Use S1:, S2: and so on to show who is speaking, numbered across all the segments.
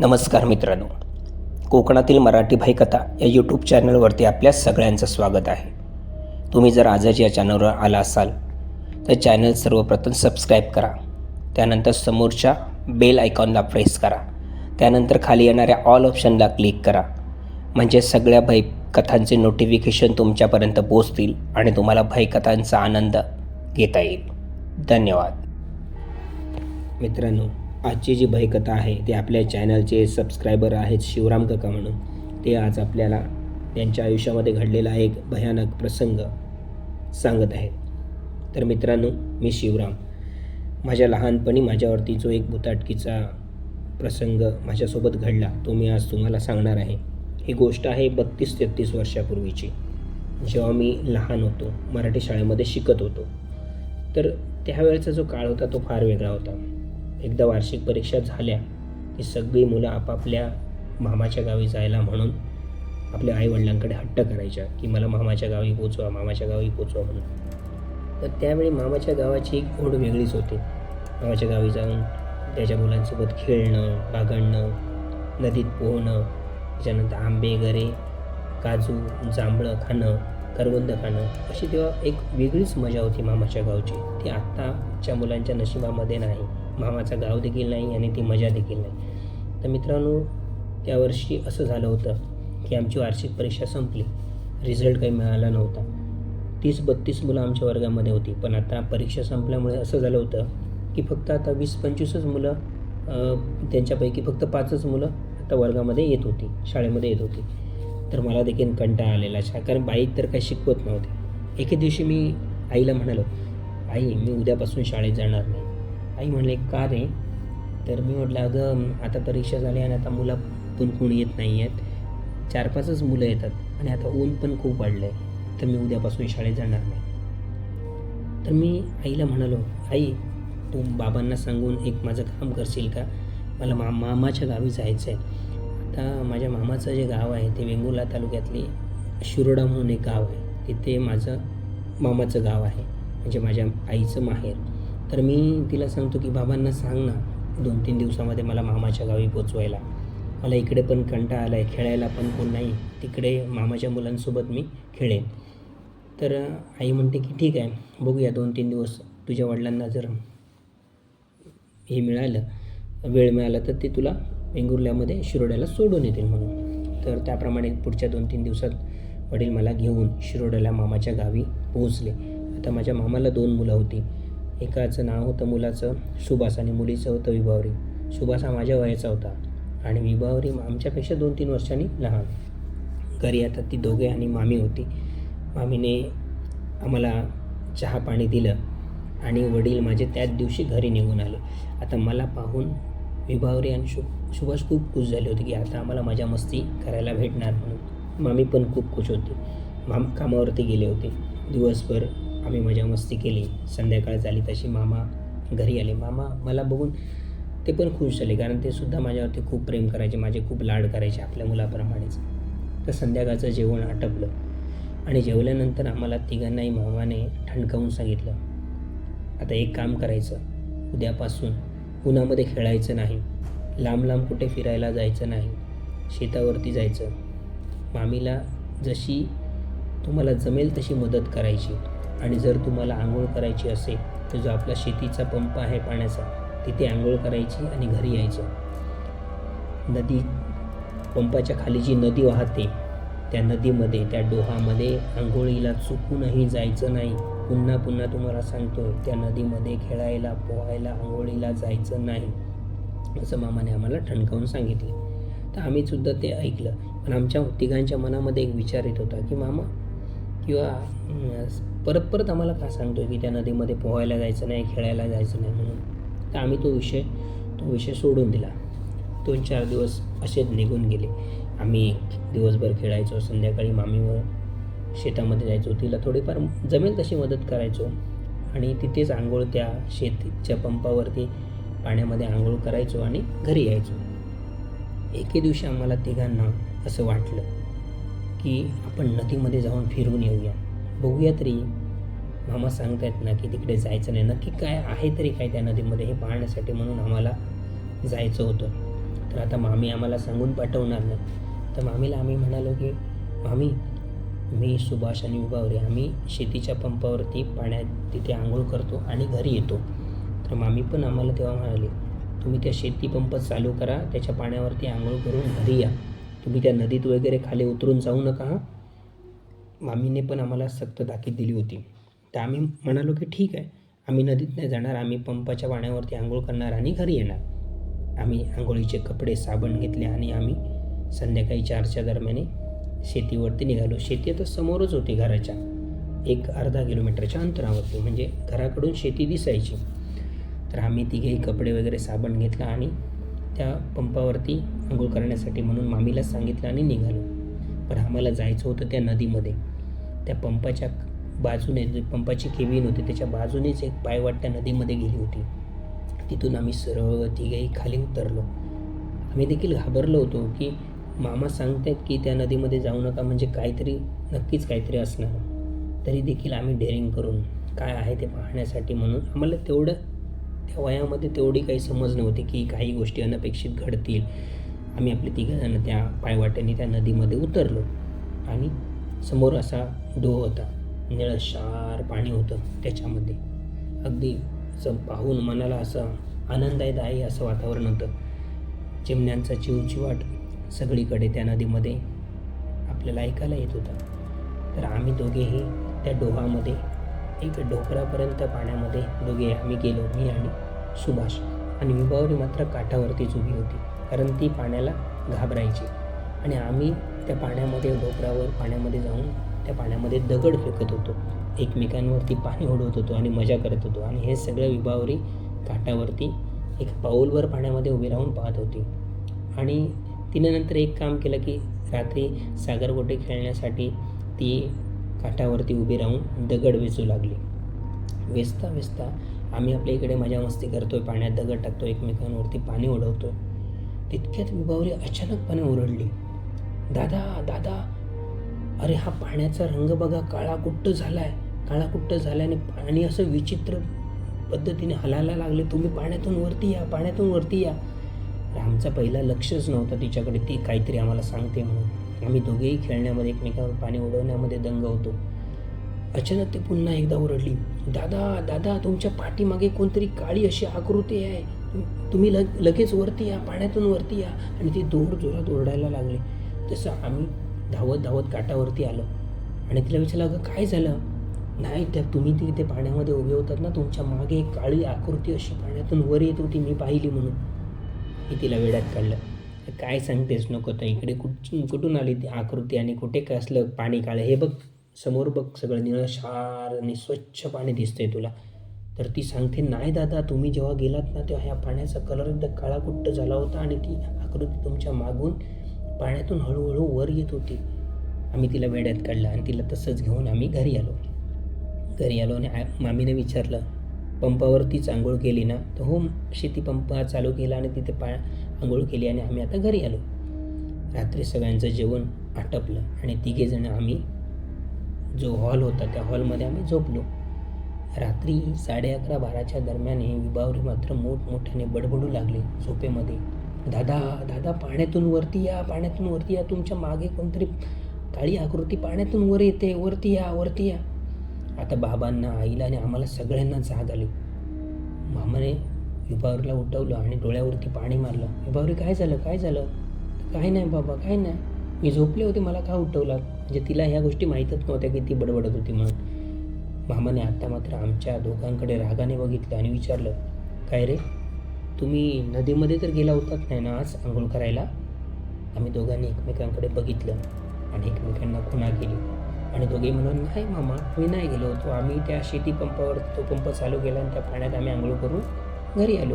S1: नमस्कार मित्रांनो. कोकणातील मराठी भाईकथा या यूट्यूब चॅनलवरती आपल्या सगळ्यांचं स्वागत आहे. तुम्ही जर आजच या चॅनलवर आला असाल तर चॅनल सर्वप्रथम सबस्क्राईब करा. त्यानंतर समोरच्या बेल आयकॉनला प्रेस करा. त्यानंतर खाली येणाऱ्या ऑल ऑप्शनला क्लिक करा. म्हणजे सगळ्या भाई कथांचे नोटिफिकेशन तुमच्यापर्यंत पोचतील आणि तुम्हाला भयकथांचा आनंद घेता येईल. धन्यवाद. मित्रांनो आजची जी भयकथा आहे ते आपल्या चॅनलचे सबस्क्रायबर आहेत शिवराम काका म्हणून. ते आज आपल्याला त्यांच्या आयुष्यामध्ये घडलेला एक भयानक प्रसंग सांगत आहेत. तर मित्रांनो मी शिवराम. माझ्या लहानपणी माझ्यावरती जो एक भुताटकीचा प्रसंग माझ्यासोबत घडला तो मी आज तुम्हाला सांगणार आहे. ही गोष्ट आहे बत्तीस तेहत्तीस वर्षापूर्वीची. जेव्हा मी लहान होतो मराठी शाळेमध्ये शिकत होतो. तर त्यावेळेचा जो काळ होता तो फार वेगळा होता. एकदा वार्षिक परीक्षा झाल्या की सगळी मुलं आपापल्या मामाच्या गावी जायला म्हणून आपल्या आईवडिलांकडे हट्ट करायच्या की मला मामाच्या गावी पोचवा मामाच्या गावी पोचवा म्हणून. तर त्यावेळी मामाच्या गावाची एक ओढ वेगळीच होती. मामाच्या गावी जाऊन त्याच्या मुलांसोबत खेळणं बागडणं नदीत पोहणं त्याच्यानंतर आंबे गरे काजू जांभळं खाणं करवंद खाणं अशी तेव्हा एक वेगळीच मजा होती मामाच्या गावची. ती आत्ताच्या मुलांच्या नशिबामध्ये नाही. मामाचं गाव देखील नाही आणि ती मजा देखील नाही. तर मित्रांनो त्या वर्षी असं झालं होतं की आमची वार्षिक परीक्षा संपली. रिझल्ट काही मिळाला नव्हता. तीस बत्तीस मुलं आमच्या वर्गामध्ये होती. पण आता परीक्षा संपल्यामुळे असं झालं होतं की फक्त आता वीस पंचवीसच मुलं त्यांच्यापैकी फक्त पाचच मुलं आता वर्गामध्ये येत होती शाळेमध्ये येत होती. तर मला देखील कंटाळा आलेला छा कारण बाई तर काही शिकवत नव्हती. एके दिवशी मी आईला म्हणालो आई मी उद्यापासून शाळेत जाणार नाही. आई म्हणले का रे? तर मी म्हटलं अगं आता परीक्षा झाली आणि आता मुलं पण कोणी येत नाही आहेत. चार पाचच मुलं येतात आणि आता ऊन पण खूप वाढलं आहे तर मी उद्यापासून शाळेत जाणार नाही. तर मी आईला म्हणालो आई तू बाबांना सांगून एक माझं काम करशील का? मला मा मामाच्या गावी जायचं आहे आता माझ्या मामाचं जे गाव आहे ते वेंगुर्ला तालुक्यातली शिरोडा म्हणून एक गाव आहे. तिथे माझं मामाचं गाव आहे. म्हणजे माझ्या आईचं माहेर. तर मी तिला सांगतो की बाबांना सांग ना दोन तीन दिवसामध्ये मला मामाच्या गावी पोचवायला. मला इकडे पण कंटाळा आला आहे खेळायला पण कोण नाही. तिकडे मामाच्या मुलांसोबत मी खेळेन. तर आई म्हणते की ठीक आहे बघूया दोन तीन दिवस. तुझ्या वडिलांना जर हे मिळालं वेळ मिळाला तर ते तुला वेंगुर्ल्यामध्ये शिरोड्याला सोडून येतील म्हणून. तर त्याप्रमाणे पुढच्या दोन तीन दिवसात वडील मला घेऊन शिरोड्याला मामाच्या गावी पोहोचले. आता माझ्या मामाला दोन मुलं होती. एकाचं नाव होतं मुलाचं सुभाष आणि मुलीचं होतं विभावरी. सुभाष हा माझ्या वयाचा होता आणि विभावरी आमच्यापेक्षा दोन तीन वर्षांनी लहान. घरी आता ती दोघे आणि मामी होती. मामीने आम्हाला चहा पाणी दिलं आणि वडील माझे त्याच दिवशी घरी निघून आले. आता मला पाहून विभावरी आणि शु सुभाष खूप खुश झाले होते की आता आम्हाला मजा मस्ती करायला भेटणार म्हणून. मामी पण खूप खुश होती. माम कामावरती गेले होते. दिवसभर आम्ही मजा मस्ती केली. संध्याकाळ झाली तशी मामा घरी आले. मामा मला बघून ते पण खुश झाले कारण ते सुद्धा माझ्यावरती खूप प्रेम करायचे माझे खूप लाड करायचे आपल्या मुलाप्रमाणेच. तर संध्याकाळचं जेवण आटपलं आणि जेवल्यानंतर आम्हाला तिघांनाही मामाने ठणकावून सांगितलं आता एक काम करायचं. उद्यापासून उन्हामध्ये खेळायचं नाही. लांब लांब कुठे फिरायला जायचं नाही. शेतावरती जायचं. मामीला जशी तुम्हाला जमेल तशी मदत करायची. आणि जर तुम्हाला आंघोळ करायची असेल तर जो आपला शेतीचा पंप आहे पाण्याचा तिथे आंघोळ करायची आणि घरी यायचं. नदी पंपाच्या खाली जी नदी वाहते त्या नदीमध्ये त्या डोहामध्ये आंघोळीला चुकूनही जायचं नाही. पुन्हा पुन्हा तुम्हाला सांगतो त्या नदीमध्ये खेळायला पोहायला आंघोळीला जायचं नाही. असं मामाने आम्हाला ठणकावून सांगितलं. तर आम्ही सुद्धा ते ऐकलं. पण आमच्या तिघांच्या मनामध्ये एक विचार येत होता की मामा किंवा परत परत आम्हाला का सांगतो की त्या नदीमध्ये पोहायला जायचं नाही खेळायला जायचं नाही म्हणून? तर आम्ही तो विषय तो विषय सोडून दिला. दोन चार दिवस असेच निघून गेले. आम्ही दिवसभर खेळायचो संध्याकाळी मामीवर शेतामध्ये जायचो तिला थोडीफार जमेल तशी मदत करायचो. आणि तिथेच आंघोळ त्या शेतीच्या पंपावरती पाण्यामध्ये आंघोळ करायचो आणि घरी यायचो. एके दिवशी आम्हाला तिघांना असं वाटलं की आपण नदीमध्ये जाऊन फिरून येऊया. बघूया तरी मामा सांगतायत ना की तिकडे जायचं नाही. नक्की काय आहे तरी काय त्या नदीमध्ये हे पाहण्यासाठी म्हणून आम्हाला जायचं होतं. तर आता मामी आम्हाला सांगून पाठवणार नाही. तर मामीला आम्ही म्हणालो की मामी मी सुभाष आणि विभावरे आम्ही शेतीच्या पंपावरती पाण्यात तिथे आंघोळ करतो आणि घरी येतो. तर मामी पण आम्हाला तेव्हा म्हणाले तुम्ही त्या शेती पंप चालू करा त्याच्या पाण्यावरती आंघोळ करून घरी या. तुम्ही त्या नदीत वगैरे खाली उतरून जाऊ नका हां. मामीने पण आम्हाला सक्त ताकीद दिली होती. तर आम्ही म्हणालो की ठीक आहे आम्ही नदीत नाही जाणार आम्ही पंपाच्या पाण्यावरती आंघोळ करणार आणि घरी येणार. आम्ही आंघोळीचे कपडे साबण घेतले आणि आम्ही संध्याकाळी चारच्या दरम्याने शेतीवरती निघालो. शेती आता समोरच होती घराच्या एक अर्धा किलोमीटरच्या अंतरावरती म्हणजे घराकडून शेती दिसायची. तर आम्ही तिघेही कपडे वगैरे साबण घेतला आणि त्या पंपावरती आंघोळ करण्यासाठी म्हणून मामीला सांगितलं आणि निघालो. पण आम्हाला जायचं होतं त्या नदीमध्ये. त्या पंपाच्या बाजूने जे पंपाची केबिन होती त्याच्या बाजूनेच एक पायवाट त्या नदीमध्ये गेली होती. तिथून आम्ही सरळ तिघेही खाली उतरलो. आम्ही देखील घाबरलो होतो की मामा सांगतात की त्या नदीमध्ये जाऊ नका म्हणजे काहीतरी नक्कीच काहीतरी असणार. तरी देखील आम्ही डेअरिंग करून काय आहे ते पाहण्यासाठी म्हणून आम्हाला तेवढं त्या वयामध्ये तेवढी काही समज नव्हती की काही गोष्टी अनपेक्षित घडतील. आम्ही आपले तिघंजणं त्या पायवाट्याने त्या नदीमध्ये उतरलो आणि समोर असा डोह होता. निळशार पाणी होतं त्याच्यामध्ये. अगदी असं पाहून मनाला असं आनंददायी असं वातावरण होतं. चिमण्यांचा चिवचिवाट सगळीकडे त्या नदीमध्ये आपल्याला ऐकायला येत होता. तर आम्ही दोघेही त्या डोहामध्ये एक ढोकरापर्यंत पाण्यामध्ये दोघे आम्ही गेलो मी आणि सुभाष. आणि विभावरी मात्र काठावरतीच उभी होती कारण ती पाण्याला घाबरायची. आणि आम्ही त्या पाण्यामध्ये ढोकरावर पाण्यामध्ये जाऊन त्या पाण्यामध्ये दगड फेकत होतो. एकमेकांवरती पाणी उडवत होतो आणि मजा करत होतो. आणि हे सगळं विभावरी काठावरती एक पाऊलवर पाण्यामध्ये उभी राहून पाहत होती. आणि तिने नंतर एक काम केलं की रात्री सागरगोटे खेळण्यासाठी ती काठावरती उभी राहून दगड वेचू लागली. वेचता वेचता आम्ही आपल्या इकडे मजा मस्ती करतोय पाण्यात दगड टाकतो एकमेकांवरती पाणी उडवतोय तितक्यात विभावरी अचानकपणे ओरडली. दादा दादा अरे हा पाण्याचा रंग बघा काळा कुट्ट झालाय. काळा कुट्ट झाल्याने पाणी असं विचित्र पद्धतीने हलायला लागले. तुम्ही पाण्यातून वरती या पाण्यातून वरती या. आमचा पहिला लक्षच नव्हता तिच्याकडे. ती काहीतरी आम्हाला सांगते म्हणून. आम्ही दोघेही खेळण्यामध्ये एकमेकांवर पाणी उडवण्यामध्ये दंग होतो. अचानक ते पुन्हा एकदा ओरडली दादा दादा तुमच्या पाठीमागे कोणतरी काळी अशी आकृती आहे. तुम्ही लग लगेच वरती या पाण्यातून वरती या. आणि ती जोर जोरात ओरडायला लागली. तसं आम्ही धावत धावत काठावरती आलो. आणि तिला विचारलं अगं काय झालं? नाही त्या तुम्ही तिथे पाण्यामध्ये उभे होतात ना तुमच्या मागे एक काळी आकृती अशी पाण्यातून वर येत होती मी पाहिली म्हणून. मी तिला वेड्यात काढलं काय सांगतेस? नको तर इकडे कुठ कुठून आली ती आकृती आणि कुठे काय असलं पाणी काळं? हे बघ समोर बघ सगळं निळशार आणि स्वच्छ पाणी दिसतंय तुला. तर ती सांगते नाही दादा तुम्ही जेव्हा गेलात ना तेव्हा ह्या पाण्याचा कलर एकदा काळा कुट्ट झाला होता आणि ती आकृती तुमच्या मागून पाण्यातून हळूहळू वर येत होती. आम्ही तिला वेड्यात काढलं आणि तिला तसंच घेऊन आम्ही घरी आलो. घरी आलो आणि मामीने विचारलं पंपावरतीच आंघोळ केली ना? तर हो शेती पंप चालू केला आणि तिथे पा आंघोळ केली आणि आम्ही आता घरी आलो. रात्री सगळ्यांचं जेवण आटपलं आणि तिघेजणं आम्ही जो हॉल होता त्या हॉलमध्ये आम्ही झोपलो. रात्री साडे अकरा बाराच्या दरम्यान हे विभावरी मात्र मोठमोठ्याने बडबडू लागले झोपेमध्ये. दादा दादा पाण्यातून वरती या पाण्यातून वरती या तुमच्या मागे कोणतरी काळी आकृती पाण्यातून वर येते वरती या वरती या. आता बाबांना आईला आणि आम्हाला सगळ्यांना जाग आली. मामाने विभावरीला उठवलं आणि डोळ्यावरती पाणी मारलं. विभावरी काय झालं? काय झालं? काय नाही बाबा काय नाही. मी झोपले होते मला का उठवलात? म्हणजे तिला ह्या गोष्टी माहीतच नव्हत्या की ती बडबडत होती म्हणून. मामाने आत्ता मात्र आमच्या दोघांकडे रागाने बघितलं आणि विचारलं काय रे? तुम्ही नदीमध्ये तर गेला होतात नाही ना आज आंघोळ करायला? आम्ही दोघांनी एकमेकांकडे बघितलं आणि एकमेकांना खुणा केली. आणि दोघे म्हणून नाही मामा मी नाही गेलो होतो. आम्ही त्या शेती पंपावर तो पंप चालू केला आणि त्या पाण्यात आम्ही आंघोळ करून घरी आलो.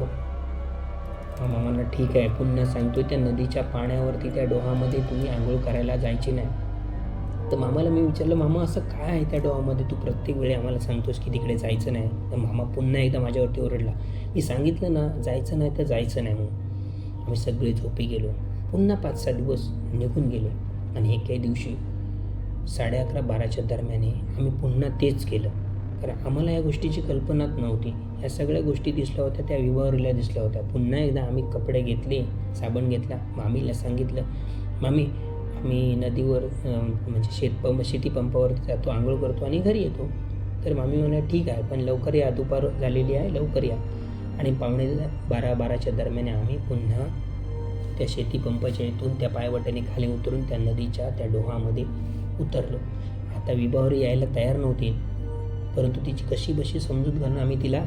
S1: मामा ठीक आहे. पुन्हा सांगतोय त्या नदीच्या पाण्यावरती त्या डोहामध्ये तुम्ही आंघोळ करायला जायची नाही. तर मामाला मी विचारलं मामा असं काय आहे त्या डोहामध्ये? तू प्रत्येक वेळी आम्हाला सांगतोस की तिकडे जायचं नाही. तर मामा पुन्हा एकदा माझ्यावरती ओरडला मी सांगितलं ना जायचं नाही तर जायचं नाही म्हणून. आम्ही सगळे झोपी गेलो. पुन्हा पाच सहा दिवस निघून गेले. आणि एके दिवशी साडे अकरा बाराच्या दरम्याने आम्ही पुन्हा तेच केलं. कारण आम्हाला या गोष्टीची कल्पनाच नव्हती. ह्या सगळ्या गोष्टी दिसल्या होत्या त्या विवाहरीला दिसल्या होत्या. पुन्हा एकदा आम्ही कपडे घेतले साबण घेतला मामीला सांगितलं मामी आम्ही नदीवर म्हणजे शेतपंप शेतीपंपावर जातो आंघोळ करतो आणि घरी येतो. तर मामी म्हणा ठीक आहे पण लवकर या दुपार झालेली आहे लवकर या. आणि पावणे बारा बाराच्या दरम्यान आम्ही पुन्हा त्या शेतीपंपाच्या इथून त्या पायवाट्याने खाली उतरून त्या नदीच्या त्या डोहामध्ये उतरलो. आता विभावरी यायला तयार नव्हती परंतु तिची कशी बशी समजूत घालून आम्ही तिला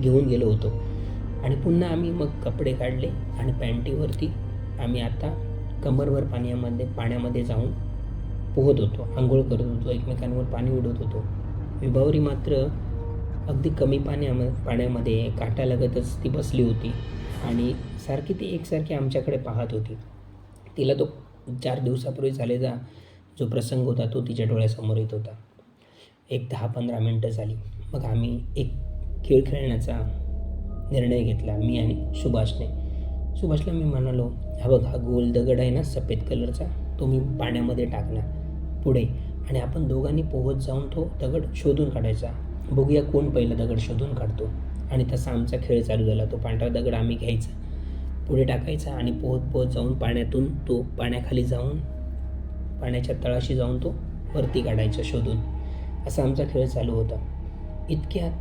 S1: घेऊन गेलो होतो. आणि पुन्हा आम्ही मग कपडे काढले आणि पॅन्टीवरती आम्ही आता कमरभर पाण्यामध्ये पाण्यामध्ये जाऊन पोहत होतो. आंघोळ करत होतो एकमेकांवर पाणी उडवत होतो. विभावरी मात्र अगदी कमी पाण्यामध्ये पाण्यामध्ये काटालगतच ती बसली होती आणि सारखी ती एकसारखी आमच्याकडे पाहत होती. तिला तो चार दिवसापूर्वी झालेला जो प्रसंग होता तो तिच्या डोळ्यासमोर येत होता. एक दहा पंधरा मिनटं झाली. मग आम्ही एक खेळ खेळण्याचा निर्णय घेतला मी आणि सुभाषने. सुभाषला मी म्हणालो हा बघ हा गोल दगड आहे ना सफेद कलरचा तो मी पाण्यामध्ये टाकणार पुढे आणि आपण दोघांनी पोहत जाऊन तो दगड शोधून काढायचा. बघूया कोण पहिला दगड शोधून काढतो. आणि तसा आमचा खेळ चालू झाला. तो पांढरा दगड आम्ही घ्यायचा पुढे टाकायचा आणि पोहत पोहत जाऊन पाण्यातून तो पाण्याखाली जाऊन पाण्याच्या तळाशी जाऊन तो वरती काढायचा शोधून. असा आमचा खेळ चालू होता. इतक्यात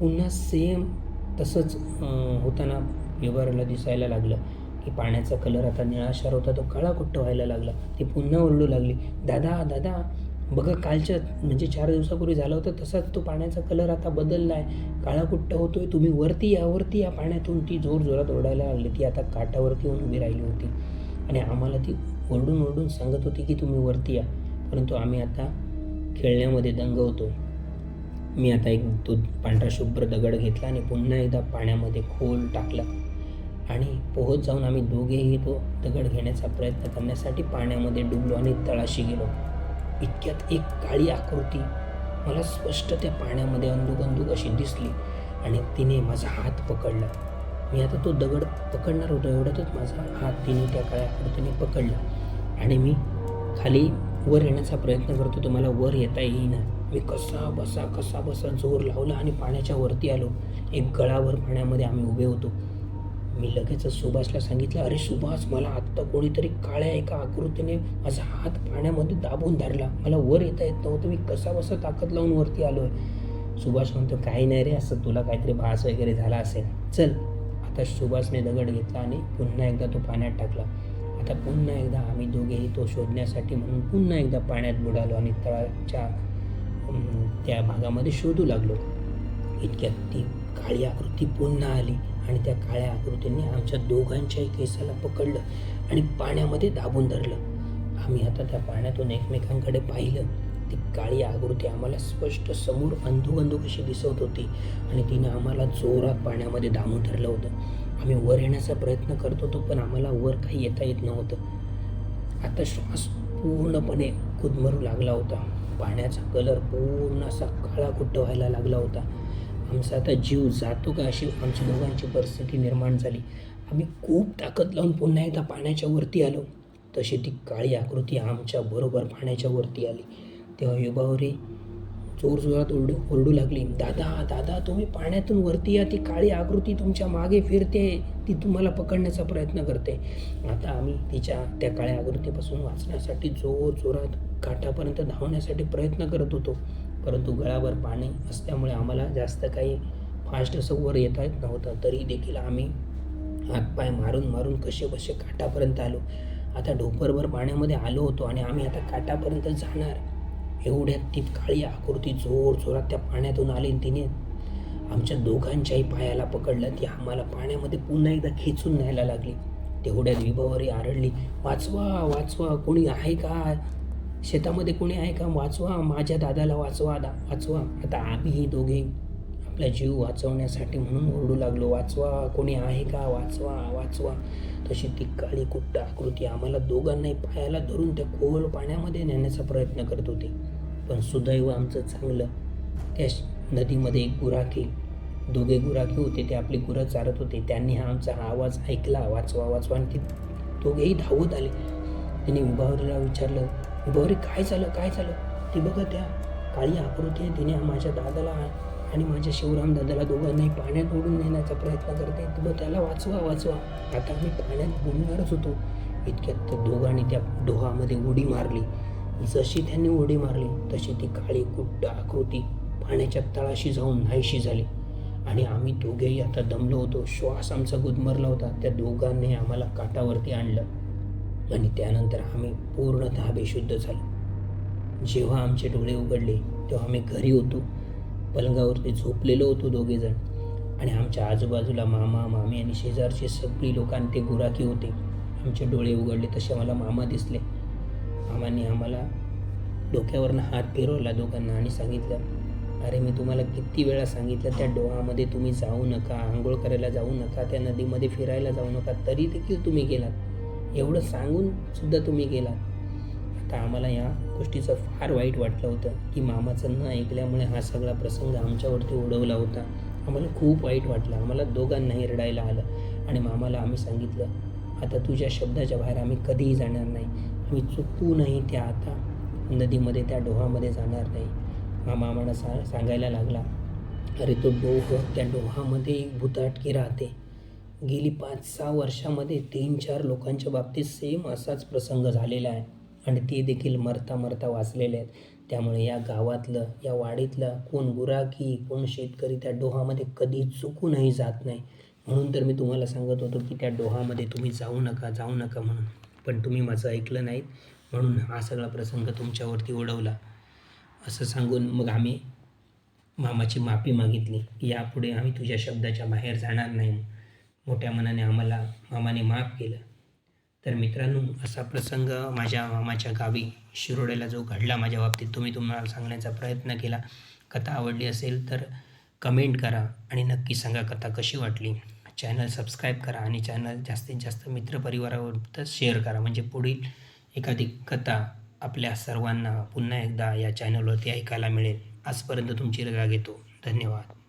S1: पुन्हा सेम तसंच होताना व्यवहाराला दिसायला लागलं की पाण्याचा कलर आता निळाशार होता तो काळा कुट्ट व्हायला लागला ती पुन्हा ओरडू लागली. दादा दादा बघा कालच्या म्हणजे चार दिवसापूर्वी झालं होतं तसाच तो पाण्याचा कलर आता बदलला आहे. काळा कुट्ट होतोय तुम्ही वरती या वरती या पाण्यातून. ती जोर जोरात ओरडायला लागली. ती आता काठावरती येऊन उभी राहिली होती. आणि आम्हाला ती ओरडून ओरडून सांगत होती की तुम्ही वरती या. परंतु आम्ही आता खेळण्यामध्ये दंग होतो मी आता एक दूध पांढरा शुभ्र दगड घेतला आणि पुन्हा एकदा पाण्यामध्ये खोल टाकला. आणि पोहत जाऊन आम्ही दोघेही तो दगड घेण्याचा प्रयत्न करण्यासाठी पाण्यामध्ये डुबलो आणि तळाशी गेलो. इतक्यात एक काळी आकृती मला स्पष्ट त्या पाण्यामध्ये अंदुक अंदुक अशी दिसली आणि तिने माझा हात पकडला. मी आता तो दगड पकडणार होतो एवढ्यातच माझा हात तिने त्या काळ्या आकृतीने पकडला. आणि मी खाली वर येण्याचा प्रयत्न करतो तुम्हाला मला वर येता येईना. मी कसा बसा कसा बसा जोर लावला आणि पाण्याच्या वरती आलो. एक गळाभर पाण्यामध्ये आम्ही उभे होतो. मी लगेच सुभाषला सांगितलं अरे सुभाष मला आत्ता कोणीतरी काळ्या एका आकृतीने माझा हात पाण्यामध्ये दाबून धरला. मला वर येता येत नव्हतं. मी कसा बसा ताकद लावून वरती आलोय. सुभाष म्हणतो काही नाही रे असं तुला काहीतरी भास वगैरे झाला असेल. चल. आता सुभाषने दगड घेतला आणि पुन्हा एकदा तो पाण्यात टाकला. आता पुन्हा एकदा आम्ही दोघेही तो शोधण्यासाठी म्हणून पुन्हा एकदा पाण्यात बुडालो आणि तळाच्या त्या भागामध्ये शोधू लागलो. इतक्यात ती काळी आकृती पुन्हा आली आणि त्या काळ्या आकृतीने आमच्या दोघांच्याही केसाला पकडलं आणि पाण्यामध्ये दाबून धरलं. आम्ही आता त्या पाण्यातून एकमेकांकडे पाहिलं. ती काळी आकृती आम्हाला स्पष्ट समोर अंधुक कशी दिसत होती आणि तिने आम्हाला जोरात पाण्यामध्ये दाबून धरलं होतं. आम्ही वर येण्याचा प्रयत्न करत होतो पण आम्हाला वर काही येता येत नव्हतं. आता श्वास पूर्णपणे कुदमरू लागला होता. पाण्याचा कलर पूर्ण असा काळा कुट्ट व्हायला लागला होता. आमचा आता जीव जातो का अशी आमच्या दोघांची परिस्थिती निर्माण झाली. आम्ही खूप ताकद लावून पुन्हा एकदा पाण्याच्या वरती आलो. तशी ती काळी आकृती आमच्या बरोबर पाण्याच्या वरती आली. तेव्हा विभावरी जोरजोरात ओरडू ओरडू लागली दादा दादा तुम्ही पाण्यातून वरती या ती काळी आकृती तुमच्या मागे फिरते ती तुम्हाला पकडण्याचा प्रयत्न करते. आता आम्ही तिच्या त्या काळ्या आकृतीपासून वाचण्यासाठी जोर जोरात काठापर्यंत धावण्यासाठी प्रयत्न करत होतो. परंतु गळावर पाणी असल्यामुळे आम्हाला जास्त काही फास्ट असं वर येता येत नव्हतं. तरी देखील आम्ही हातपाय मारून मारून कसे बसे काठापर्यंत आलो. आता ढोपरभर पाण्यामध्ये आलो होतो आणि आम्ही आता काठापर्यंत जाणार. एवढ्यात ती काळी आकृती जोर जोरात त्या पाण्यातून आली आणि तिने आमच्या दोघांच्याही पायाला पकडलं. ती आम्हाला पाण्यामध्ये पुन्हा एकदा खेचून न्यायला लागली. तेवढ्यात विभावरी आरडली वाचवा वाचवा कोणी आहे का? शेतामध्ये कोणी आहे का? वाचवा माझ्या दादाला वाचवा दा वाचवा. आता आम्हीही दोघे आपला जीव वाचवण्यासाठी म्हणून ओरडू लागलो. वाचवा कोणी आहे का? वाचवा वाचवा. तशी ती काळी कुट्ट आकृती आम्हाला दोघांनाही पायाला धरून त्या खोल पाण्यामध्ये नेण्याचा प्रयत्न करत होती. पण सुदैव आमचं चांगलं. त्या नदीमध्ये एक गुराखी दोघे गुराखी होते. ते आपली गुरं चारत होते. त्यांनी हा आमचा हा आवाज ऐकला. वाचवा वाचवा. आणि ते दोघेही धावत आले. त्यांनी विभावरीला विचारलं विभावरी काय झालं काय झालं ती बघा त्या काळी आकृती आहे तिने माझ्या दादाला आणि माझ्या शिवराम दादाला दोघांनाही पाण्यात ओढून नेण्याचा प्रयत्न करते. मग त्याला वाचवा वाचवा. आता आम्ही पाण्यात बुडणारच होतो. इतक्यात त्या दोघांनी त्या डोहामध्ये उडी मारली. जशी त्यांनी उडी मारली तशी ती काळी कुट्ट आकृती पाण्याच्या तळाशी जाऊन नाहीशी झाली. आणि आम्ही दोघेही आता दमलो होतो. श्वास आमचा गुदमरला होता. त्या दोघांनी आम्हाला काठावरती आणलं. आणि त्यानंतर आम्ही पूर्णतः बेशुद्ध झालो. जेव्हा आमचे डोळे उघडले तेव्हा आम्ही घरी होतो. पलंगावरती झोपलेलो होतो दोघेजण. आणि आमच्या आजूबाजूला मामा मामी आणि शेजारचे सगळी लोकांनी ते गुराखी होते. आमचे डोळे उघडले तसे मला मामा दिसले. मामांनी आम्हाला डोक्यावरनं हात फिरवला दोघांना आणि सांगितलं अरे मी तुम्हाला किती वेळा सांगितलं त्या डोहामध्ये तुम्ही जाऊ नका आंघोळ करायला जाऊ नका त्या नदीमध्ये फिरायला जाऊ नका तरी देखील तुम्ही गेलात. एवढं सांगून सुद्धा तुम्ही गेलात. आता आम्हाला या गोष्टीचं फार वाईट वाटलं होतं की मामाचं न ऐकल्यामुळे हा सगळा प्रसंग आमच्यावरती ओढवला होता. आम्हाला खूप वाईट वाटलं. आम्हाला दोघांनाही रडायला आलं आणि मामाला आम्ही सांगितलं आता तुझ्या शब्दाच्या बाहेर आम्ही कधीही जाणार नाही. आम्ही चुकूनही त्या आता नदीमध्ये त्या डोहामध्ये जाणार नाही. मामा आम्हाला सा सांगायला लागला अरे तो डोह त्या डोहामध्ये एक भुताटकी राहते. गेली पाच सहा वर्षामध्ये तीन चार लोकांच्या बाबतीत सेम असाच प्रसंग झालेला आहे. आणि ते देखील मरता मरता वाचलेले आहेत. त्यामुळे या गावातलं या वाडीतलं कोण गुराखी कोण शेतकरी त्या डोहामध्ये कधी चुकूनही जात नाही. म्हणून तर मी तुम्हाला सांगत होतो की त्या डोहामध्ये तुम्ही जाऊ नका जाऊ नका म्हणून. पण तुम्ही माझं ऐकलं नाहीत. म्हणून हा सगळा प्रसंग तुमच्यावरती ओढवला. असं सांगून मग आम्ही मामाची माफी मागितली. की यापुढे आम्ही तुझ्या शब्दाच्या बाहेर जाणार नाही मोठ्या मनाने आम्हाला मामाने माफ केलं. तर मित्रांनो असा प्रसंग माझ्या मामाच्या गावी शिरोड्याला जो घडला माझ्या बाबतीत तुम्ही तुम्हाला सांगण्याचा प्रयत्न केला. कथा आवडली असेल तर कमेंट करा आणि नक्की सांगा कथा कशी वाटली. चॅनल सबस्क्राईब करा आणि चॅनल जास्तीत जास्त मित्रपरिवारावर शेअर करा. म्हणजे पुढील एखादी कथा आपल्या सर्वांना पुन्हा एकदा या चॅनलवरती ऐकायला मिळेल. आजपर्यंत तुमची रजा घेतो. धन्यवाद.